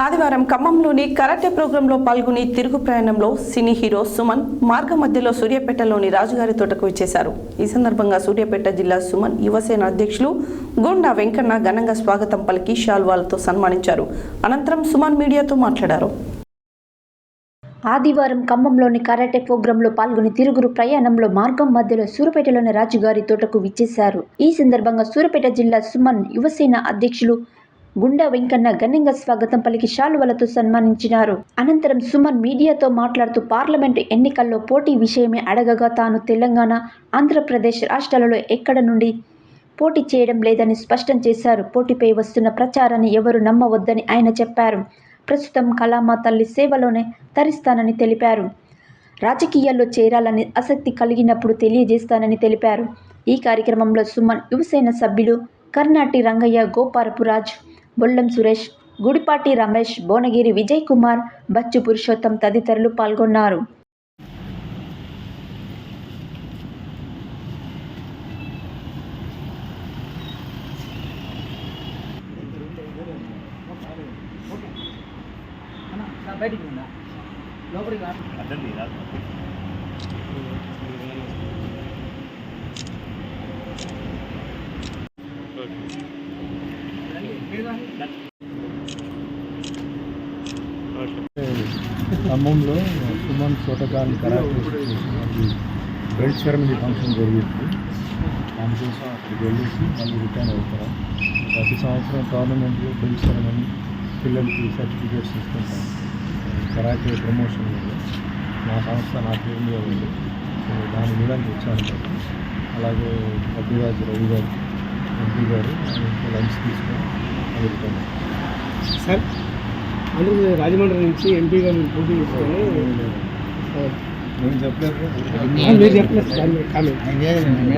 ఆదివారం ఖమ్మంలోని కరాటే ప్రోగ్రాంలో పాల్గొని తిరుగు ప్రయాణంలో సినీ హీరో సుమన్ మార్గ మధ్యలో సూర్యాపేటలోని రాజుగారి తోటకు వచ్చేశారు. ఈ సందర్భంగా సూర్యాపేట జిల్లా సుమన్ యువసేన అధ్యక్షులు గోండా వెంకన్న ఘనంగా స్వాగతం పలికి షాల్వాలతో సన్మానించారు. అనంతరం సుమన్ మీడియాతో మాట్లాడారు. ఆదివారం ఖమ్మంలోని కరాటే ప్రోగ్రాంలో పాల్గొని తిరుగురు ప్రయాణంలో మార్గం మధ్యలో సూరపేటలోని రాజుగారి తోటకు విచ్చేశారు. ఈ సందర్భంగా సూరపేట జిల్లా సుమన్ యువసేన అధ్యక్షులు గుండా వెంకన్న ఘనంగా స్వాగతం పలికి శాలువలతో సన్మానించినారు. అనంతరం సుమన్ మీడియాతో మాట్లాడుతూ పార్లమెంటు ఎన్నికల్లో పోటీ విషయమే అడగగా తాను తెలంగాణ ఆంధ్రప్రదేశ్ రాష్ట్రాలలో ఎక్కడ నుండి పోటీ చేయడం లేదని స్పష్టం చేశారు. పోటీపై వస్తున్న ప్రచారాన్ని ఎవరు నమ్మవద్దని ఆయన చెప్పారు. ప్రస్తుతం కలామా తల్లి సేవలోనే తరిస్తానని తెలిపారు. రాజకీయాల్లో చేరాలని ఆసక్తి కలిగినప్పుడు తెలియజేస్తానని తెలిపారు. ఈ కార్యక్రమంలో సుమన్ యువసేన సభ్యులు కర్ణాటి రంగయ్య గోపారపు రాజ్ బొల్లం సురేష్ గుడిపాటి రమేష్ భువనగిరి విజయ్ కుమార్ బచ్చు పురుషోత్తం తదితరులు పాల్గొన్నారు. బయటికి ఉందా లోపలికి ఖమ్మంలో సుమన్ తోటకాని కరాటే అది బెల్ట్ సెరమనీ ఫంక్షన్ జరిగింది. దానికోసం అక్కడికి వెళ్ళేసి మళ్ళీ రిటర్న్ అవుతారు ప్రతి సంవత్సరం గవర్నమెంట్లో బెల్ట్ సెరమనీ పిల్లలకి సర్టిఫికేట్స్ ఇస్తుంటాం. కరాటే ప్రమోషన్ నా సంస్థ నా పేరు మీద ఉంది. సో దాని మీద వచ్చాను అలాగే అడ్డిరాజు రవి గారు ఎంపీ గారు లంచ్ తీసుకొని అవుతాం సార్ అందుకు రాజమండ్రి నుంచి ఎంపీగా మీరు పోటీ చేసుకొని నేను చెప్పలేదు. మీరు చెప్పలేదు సార్ కామెంట్.